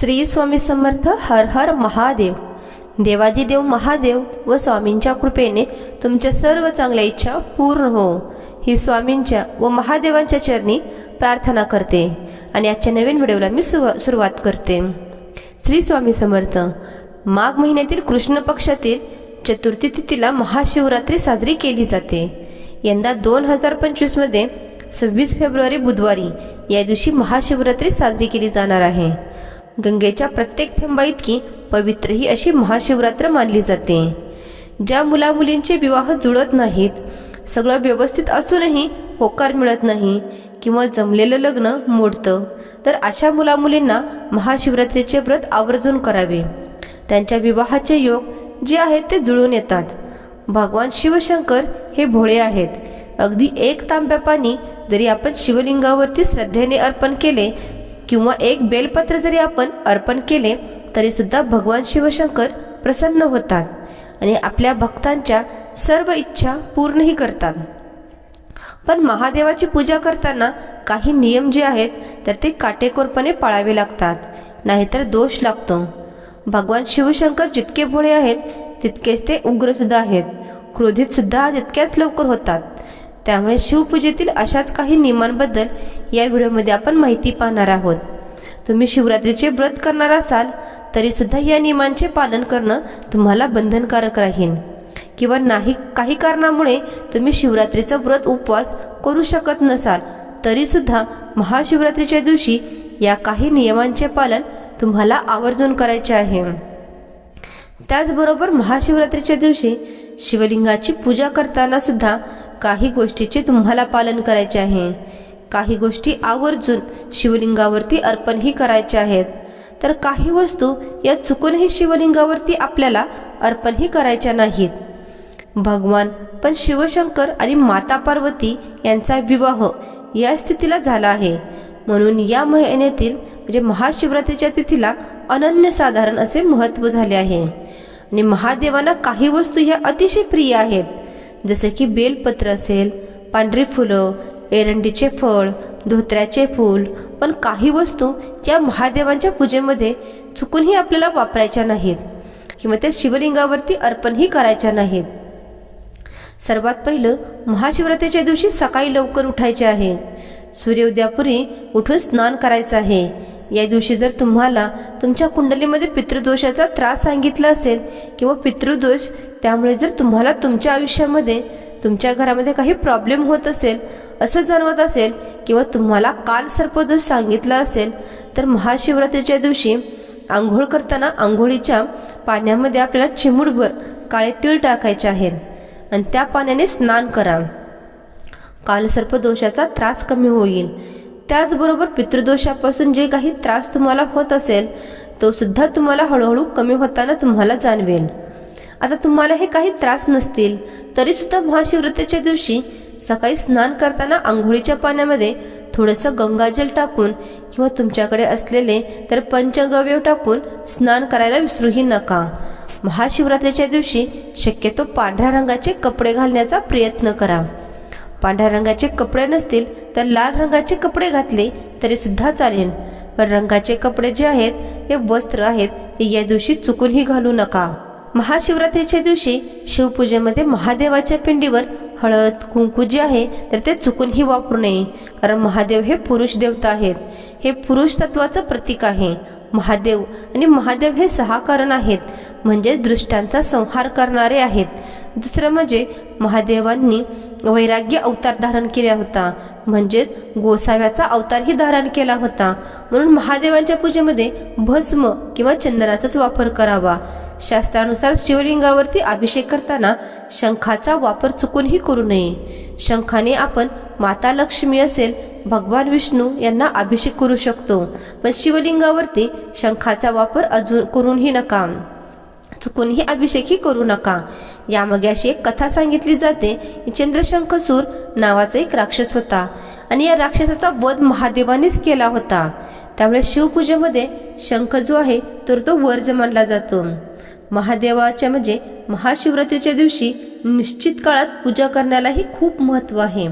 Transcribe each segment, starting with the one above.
श्री स्वामी समर्थ हर हर महादेव. देवादिदेव महादेव व स्वामींच्या कृपेने तुमच्या सर्व चांगल्या इच्छा पूर्ण हो. ही स्वामींच्या व महादेवांच्या चरणी प्रार्थना करते आणि आजच्या नवीन व्हिडिओला मी सुव सुरुवात करते. श्री स्वामी समर्थ माघ महिन्यातील कृष्ण पक्षातील चतुर्थी तिथीला महाशिवरात्री साजरी केली जाते. यंदा दोन हजार पंचवीसमध्ये सव्वीस फेब्रुवारी बुधवारी या दिवशी महाशिवरात्री साजरी केली जाणार आहे. गंगेच्या प्रत्येक थेंबा इतकी पवित्र ही अशी महाशिवरात्र मानली जाते. ज्या मुलामुलींचे विवाह जुळत नाहीत सगळं व्यवस्थित असूनही होकार मिळत नाही किंवा जमलेलं लग्न मोडतं तर अशा मुलामुलींना महाशिवरात्रीचे व्रत आवर्जून करावे. त्यांच्या विवाहाचे योग जे आहेत ते जुळून येतात. भगवान शिवशंकर हे भोळे आहेत. अगदी एक तांब्या पाणी जरी आपण शिवलिंगावरती श्रद्धेने अर्पण केले किंवा एक बेलपत्र जरी आपण अर्पण केले तरी सुद्धा भगवान शिवशंकर प्रसन्न होतात आणि आपल्या भक्तांच्या सर्व इच्छा पूर्णही करतात. पण महादेवाची पूजा करताना काही नियम जे आहेत तर ते काटेकोरपणे पाळावे लागतात नाहीतर दोष लागतो. भगवान शिवशंकर जितके भोळे आहेत तितकेच ते उग्रसुद्धा आहेत. क्रोधितसुद्धा तितक्याच लवकर होतात. त्यामुळे शिवपूजेतील अशाच काही नियमांबद्दल या व्हिडिओमध्ये आपण माहिती पाहणार आहोत. तुम्ही शिवरात्रीचे व्रत करणार असाल तरीसुद्धा या नियमांचे पालन करणं तुम्हाला बंधनकारक राहील किंवा नाही काही कारणामुळे तुम्ही शिवरात्रीचा व्रत उपवास करू शकत नसाल तरीसुद्धा महाशिवरात्रीच्या दिवशी या काही नियमांचे पालन तुम्हाला आवर्जून करायचे आहे. त्याचबरोबर महाशिवरात्रीच्या दिवशी शिवलिंगाची पूजा करताना सुद्धा काही गोष्टीचे तुम्हाला पालन करायचे आहे. काही गोष्टी आवर्जून शिवलिंगावरती अर्पणही करायचे आहेत. तर काही वस्तू या चुकूनही शिवलिंगावरती आपल्याला अर्पणही करायच्या नाहीत. भगवान पण शिवशंकर आणि माता पार्वती यांचा विवाह या स्थितीला झाला आहे. म्हणून या महिन्यातील म्हणजे महाशिवरात्रीच्या तिथीला अनन्यसाधारण असे महत्त्व झाले आहे. आणि महादेवांना काही वस्तू ह्या अतिशय प्रिय आहेत. जसे की बेलपत्र असेल पांढरी फुलं एरंडीचे फळ धोत्र्याचे फूल पण काही वस्तू या महादेवांच्या पूजेमध्ये चुकूनही आपल्याला वापरायच्या नाहीत किंवा त्या शिवलिंगावरती अर्पणही करायच्या नाहीत. सर्वात पहिलं महाशिवरात्रीच्या दिवशी सकाळी लवकर उठायचे आहे. सूर्योदयापूर्वी उठून स्नान करायचं आहे. या दिवशी जर तुम्हाला तुमच्या कुंडलीमध्ये पितृदोषाचा त्रास सांगितला असेल किंवा पितृदोष त्यामुळे जर तुम्हाला तुमच्या आयुष्यामध्ये तुमच्या घरामध्ये काही प्रॉब्लेम होत असेल असं जाणवत असेल किंवा तुम्हाला काल सर्पदोष सांगितला असेल तर महाशिवरात्रीच्या दिवशी आंघोळ करताना आंघोळीच्या पाण्यामध्ये आपल्याला चिमुडभर काळे तीळ टाकायचे आहेत आणि त्या पाण्याने स्नान करा. कालसर्पदोषाचा त्रास कमी होईल. त्याचबरोबर पितृदोषापासून जे काही त्रास तुम्हाला होत असेल तो सुद्धा तुम्हाला हळूहळू कमी होताना तुम्हाला जाणवेल. आता तुम्हाला हे काही त्रास नसतील तरी सुद्धा महाशिवरात्रीच्या दिवशी सकाळी स्नान करताना आंघोळीच्या पाण्यामध्ये थोडंसं गंगाजल टाकून किंवा तुमच्याकडे असलेले तर पंचगव्य टाकून स्नान करायला विसरूही नका. महाशिवरात्रीच्या दिवशी शक्यतो पांढऱ्या रंगाचे कपडे घालण्याचा प्रयत्न करा. पांढऱ्या रंगाचे कपडे नसतील तर लाल रंगाचे कपडे घातले तरी सुद्धा चालेल. पण रंगाचे कपडे जे आहेत हे वस्त्र आहेत ते या दिवशी चुकूनही घालू नका. महाशिवरात्रीच्या दिवशी शिवपूजेमध्ये महादेवाच्या पिंडीवर हळद कुंकू जे आहे तर ते चुकूनही वापरू नये. कारण महादेव हे पुरुष देवता आहेत. हे पुरुष तत्वाचं प्रतीक आहे. महादेव आणि महादेव हे सहा कारण आहेत. म्हणजेच दृष्टांचा संहार करणारे आहेत. दुसरं म्हणजे महादेवांनी वैराग्य अवतार धारण केला होता. म्हणजेच गोसाव्याचा अवतारही धारण केला होता. म्हणून महादेवांच्या पूजेमध्ये भस्म किंवा चंदनाचाच वापर करावा. शास्त्रानुसार शिवलिंगावरती अभिषेक करताना शंखाचा वापर चुकूनही करू नये. शंखाने आपण माता लक्ष्मी असेल भगवान विष्णू यांना अभिषेक करू शकतो. पण शिवलिंगावरती शंखाचा वापर अजून करूनही नका. चुकूनही अभिषेकही करू नका. यामागे अशी एक कथा सांगितली जाते. चंद्रशंखसूर नावाचा एक राक्षस होता आणि या राक्षसाचा वध महादेवानेच केला होता. त्यामुळे शिवपूजेमध्ये शंख जो आहे तर तो वर्ज मानला जातो. महादेवाच्या म्हणजे महाशिवरात्रीच्या दिवशी निश्चित काळात पूजा करण्यालाही खूप महत्त्व आहे.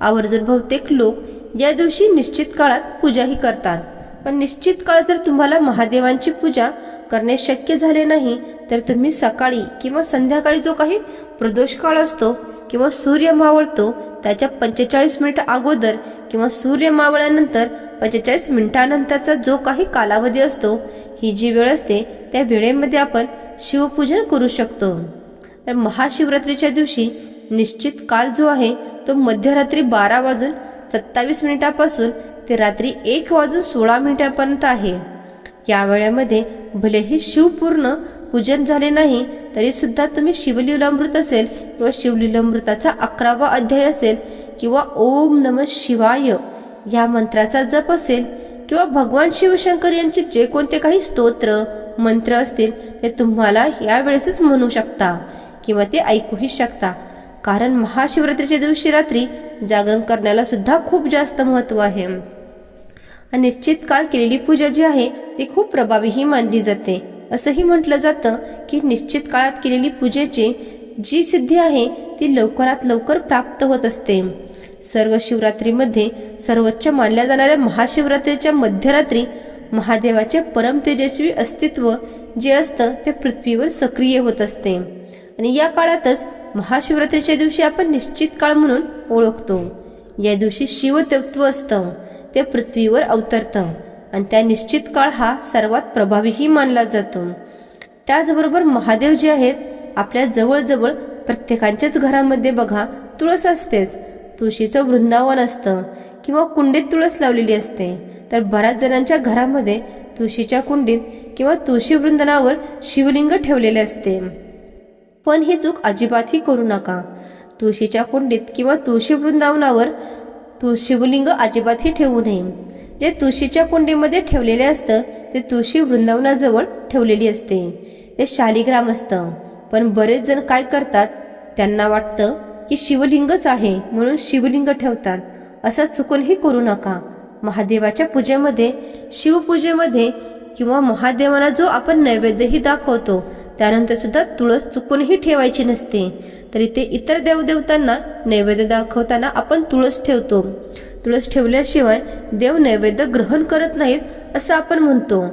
आवर्जून बहुतेक लोक या दिवशी निश्चित काळात पूजाही करतात. पण निश्चित काळ जर तुम्हाला महादेवांची पूजा करणे शक्य झाले नाही तर तुम्ही सकाळी किंवा संध्याकाळी जो काही प्रदोष काळ असतो किंवा सूर्य मावळतो त्याच्या पंचेचाळीस मिनिट अगोदर किंवा सूर्य मावळल्यानंतर पंचेचाळीस मिनिटानंतरचा जो काही कालावधी असतो ही जी वेळ असते त्या वेळेमध्ये आपण शिवपूजन करू शकतो. तर महाशिवरात्रीच्या दिवशी निश्चित काल जो आहे तो मध्यरात्री बारा वाजून सत्तावीस मिनिटापासून ते रात्री एक वाजून सोळा मिनिटापर्यंत आहे. या वेळेमध्ये भलेही शिवपूर्ण पूजन झाले नाही तरी सुद्धा तुम्ही शिवलीलामृत असेल किंवा शिवलीलामृताचा अकरावा अध्याय असेल किंवा ओम नम शिवाय या मंत्राचा जप असेल किंवा भगवान शिवशंकर यांचे जे कोणते काही स्तोत्र मंत्र असतील ते तुम्हाला यावेळेसच म्हणू शकता किंवा ते ऐकूही शकता. कारण महाशिवरात्रीच्या दिवशी रात्री जागरण करण्याला सुद्धा खूप जास्त महत्त्व आहे. निश्चित काळ केलेली पूजा जी आहे ती खूप प्रभावीही मानली जाते. असंही म्हटलं जातं की निश्चित काळात केलेली पूजेची जी सिद्धी आहे ती लवकरात लवकर प्राप्त होत असते. सर्व शिवरात्रीमध्ये सर्वोच्च मानल्या जाणाऱ्या महाशिवरात्रीच्या मध्यरात्री महादेवाचे परम तेजस्वी अस्तित्व जे असतं ते पृथ्वीवर सक्रिय होत असते. आणि या काळातच महाशिवरात्रीच्या दिवशी आपण निश्चित काळ म्हणून ओळखतो. या दिवशी शिवतत्व असतं. ते पृथ्वीवर अवतरतं आणि त्या निश्चित काळ हा सर्वात प्रभावीही मानला जातो. त्याचबरोबर महादेव जे आहेत आपल्या जवळजवळ प्रत्येकाच्याच घरामध्ये बघा तुळस असतेच. तुळशीचं वृंदावन असतं किंवा कुंडीत तुळस लावलेली असते. तर बऱ्याच जणांच्या घरामध्ये तुळशीच्या कुंडीत किंवा तुळशी वृंदनावर शिवलिंग ठेवलेले असते. पण ही चूक अजिबातही करू नका. तुळशीच्या कुंडीत किंवा तुळशी वृंदावनावर तु शिवलिंग अजिबातही ठेवू नये. जे तुळशीच्या कुंडीमध्ये ठेवलेले असतं ते तुळशी वृंदावनाजवळ ठेवलेली असते. ते शालिग्राम असतं. पण बरेच जण काय करतात त्यांना वाटतं की शिवलिंगच आहे म्हणून शिवलिंग ठेवतात. असं चुकूनही करू नका. महादेवाच्या पूजेमध्ये शिवपूजेमध्ये किंवा महादेवाला जो आपण नैवेद्यही दाखवतो त्यानंतर सुद्धा तुळस चुकूनही ठेवायची नसते. तरी ते इतर देवदेवतांना नैवेद्य दाखवताना आपण तुळस ठेवतो. तुळस ठेवल्याशिवाय देव नैवेद्य ग्रहण करत नाहीत असं आपण म्हणतो.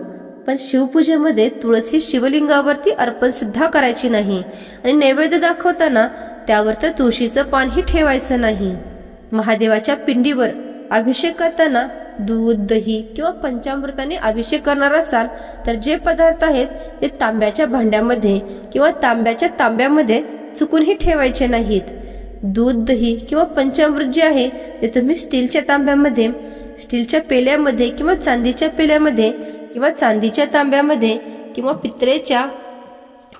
पण शिवपूजेमध्ये तुळस ही शिवलिंगावरती अर्पण सुद्धा करायची नाही आणि नैवेद्य दाखवताना त्यावर तर तुळशीचं पानही ठेवायचं नाही. महादेवाच्या पिंडीवर अभिषेक करताना दूध दही किंवा पंचामृताने अभिषेक करणार असाल तर जे पदार्थ आहेत ते तांब्याच्या भांड्यामध्ये किंवा तांब्याच्या तांब्यामध्ये चुकूनही ठेवायचे नाहीत. दूध दही किंवा पंचामृत जे आहे ते तुम्ही स्टीलच्या तांब्यामध्ये स्टीलच्या पेल्यामध्ये किंवा चांदीच्या पेल्यामध्ये किंवा चांदीच्या तांब्यामध्ये किंवा पित्रेच्या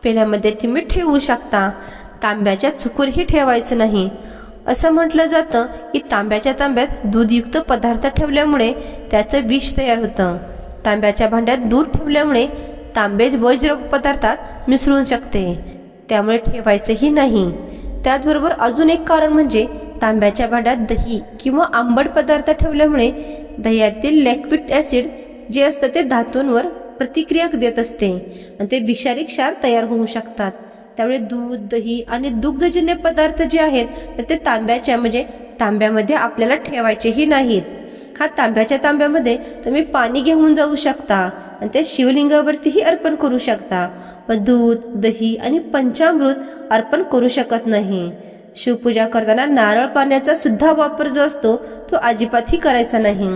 पेल्यामध्ये तुम्ही ठेवू शकता. तांब्याच्या चुकूनही ठेवायचं नाही. असं म्हटलं जातं की तांब्याच्या तांब्यात दूधयुक्त पदार्थ ठेवल्यामुळे त्याचं विष तयार होतं. तांब्याच्या भांड्यात दूध ठेवल्यामुळे तांबे वज्र पदार्थात मिसळू शकते. त्यामुळे ठेवायचंही नाही. त्याचबरोबर अजून एक कारण म्हणजे तांब्याच्या भांड्यात दही किंवा आंबट पदार्थ ठेवल्यामुळे दह्यातील लॅक्विड ॲसिड जे असतं ते धातूंवर प्रतिक्रिया देत असते आणि ते विषारी क्षार तयार होऊ शकतात. त्यामुळे दूध दही आणि दुग्धजन्य पदार्थ जे आहेत तर ते तांब्याच्या म्हणजे तांब्यामध्ये आपल्याला ठेवायचेही नाहीत. हा तांब्याच्या तांब्यामध्ये तुम्ही पाणी घेऊन जाऊ शकता आणि ते शिवलिंगावरतीही अर्पण करू शकता. पण दूध दही आणि पंचामृत अर्पण करू शकत नाही. शिवपूजा करताना नारळ पाण्याचा सुद्धा वापर जो असतो तो अजिबातही करायचा नाही.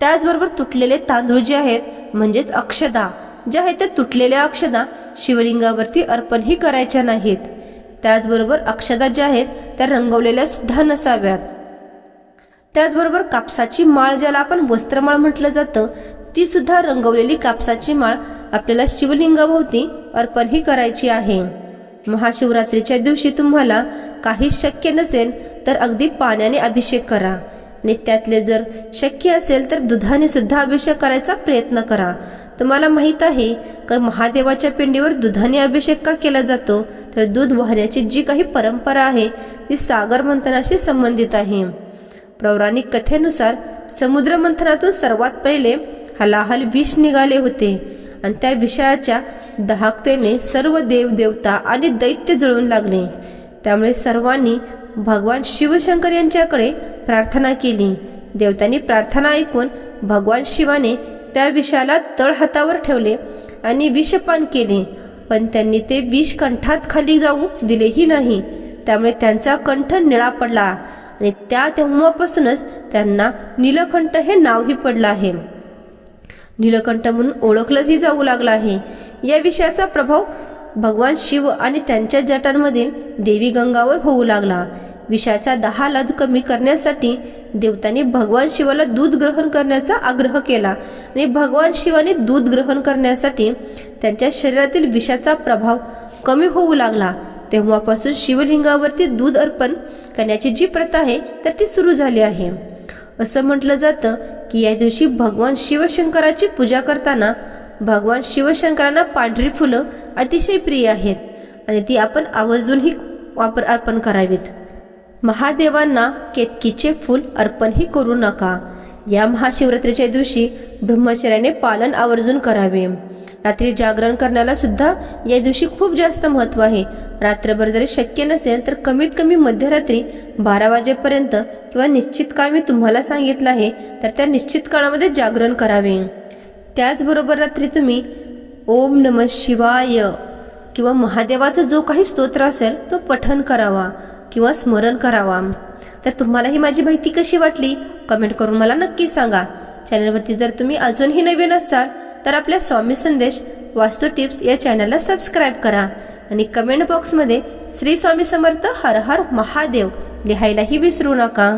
त्याचबरोबर तुटलेले तांदूळ जे आहेत म्हणजेच अक्षदा ज्या आहेत त्या तुटलेल्या अक्षदा शिवलिंगावरती अर्पणही करायच्या नाहीत. त्याचबरोबर अक्षदा ज्या आहेत त्या रंगवलेल्या सुद्धा नसाव्यात. त्याचबरोबर कापसाची माळ ज्याला आपण वस्त्रमाळ म्हटलं जातं ती सुद्धा रंगवलेली कापसाची माळ आपल्याला शिवलिंगाभोवती अर्पणही करायची आहे. महाशिवरात्रीच्या दिवशी तुम्हाला काही शक्य नसेल तर अगदी पाण्याने अभिषेक करा. आणि त्यातले जर शक्य असेल तर दुधाने सुद्धा अभिषेक करायचा प्रयत्न करा. तुम्हाला माहीत आहे का महादेवाच्या पिंडीवर दुधाने अभिषेक का केला जातो? तर दूध वाहण्याची जी काही परंपरा आहे ती सागर मंथनाशी संबंधित आहे. पौराणिक कथेनुसार समुद्र मंथनातून सर्वात पहिले हलाहल विष निघाले होते. आणि त्या विषयाच्या दहाकतेने सर्व देवदेवता आणि दैत्य जळून लागले. त्यामुळे सर्वांनी भगवान शिवशंकर यांच्याकडे प्रार्थना केली. देवतांनी प्रार्थना ऐकून भगवान शिवाने त्या विषाला तळहातावर ठेवले आणि विषपान केले. पण त्यांनी ते विष कंठात खाली जाऊ दिलेही नाही. त्यामुळे त्यांचा कंठ निळा पडला आणि त्या तेव्हापासूनच त्यांना नीलकंठ हे नावही पडलं आहे. नीलकंठ म्हणून ओळखलंही जाऊ लागलं आहे. या विषयाचा प्रभाव भगवान शिव आणि त्यांच्या जटांमधील देवी गंगावर होऊ लागला. विषाचा दहा लाद कमी करण्यासाठी देवतांनी भगवान शिवाला दूध ग्रहण करण्याचा आग्रह केला. आणि भगवान शिवाने दूध ग्रहण करण्यासाठी त्यांच्या शरीरातील विषाचा प्रभाव कमी होऊ लागला. तेव्हापासून शिवलिंगावरती दूध अर्पण करण्याची जी प्रथा आहे तर ती सुरू झाली आहे. असं म्हटलं जातं की या दिवशी भगवान शिवशंकराची पूजा करताना भगवान शिवशंकरांना पांढरी फुलं अतिशय प्रिय आहेत. आणि ती आपण आवर्जूनही वापर अर्पण करावीत. महादेवांना केतकीचे फूल अर्पणही करू नका. या महाशिवरात्रीच्या दिवशी ब्रह्मचर्याने पालन आवर्जून करावे. रात्री जागरण करण्याला सुद्धा या दिवशी खूप जास्त महत्त्व आहे. रात्रभर जरी शक्य नसेल तर कमीत कमी मध्यरात्री बारा वाजेपर्यंत किंवा निश्चित काळ मी तुम्हाला सांगितलं आहे तर त्या निश्चित काळामध्ये जागरण करावे. त्याचबरोबर रात्री तुम्ही ओम नम शिवाय किंवा महादेवाचा जो काही स्तोत्र असेल तो पठन करावा. किंवा स्मरण करावा. तर तुम्हाला ही माझी माहिती कशी वाटली? कमेंट करून मला नक्की सांगा. चॅनलवरती जर तुम्ही अजूनही नवीन असाल तर आपल्या स्वामी संदेश वास्तू टिप्स या चॅनलला सबस्क्राईब करा. आणि कमेंट बॉक्समध्ये श्री स्वामी समर्थ हर हर महादेव लिहायलाही विसरू नका.